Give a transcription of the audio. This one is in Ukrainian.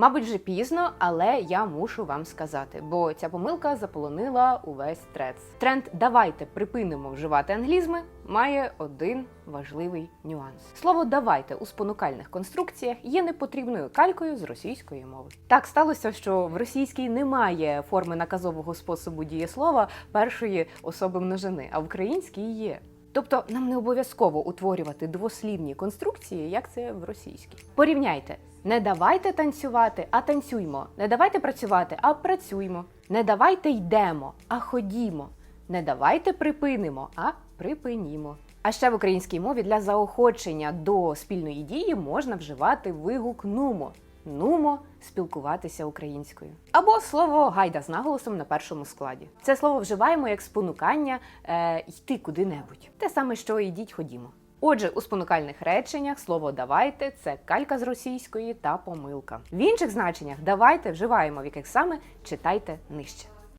Мабуть, вже пізно, але я мушу вам сказати, бо ця помилка заполонила увесь трец. Тренд давайте припинимо вживати англізми має один важливий нюанс. Слово давайте у спонукальних конструкціях є непотрібною калькою з російської мови. Так сталося, що в російській немає форми наказового способу дієслова першої особи множини, а в українській є. Тобто нам не обов'язково утворювати двослівні конструкції, як це в російській. Порівняйте: не давайте танцювати, а танцюймо. Не давайте працювати, а працюймо. Не давайте йдемо, а ходімо. Не давайте припинимо, а припинімо. А ще в українській мові для заохочення до спільної дії можна вживати вигук нумо. Нумо спілкуватися українською. Або слово гайда з наголосом на першому складі. Це слово вживаємо як спонукання е, йти куди-небудь. Те саме, що ідіть, ходімо. Отже, у спонукальних реченнях слово давайте це калька з російської та помилка. В інших значеннях давайте вживаємо, в яких саме читайте нижче.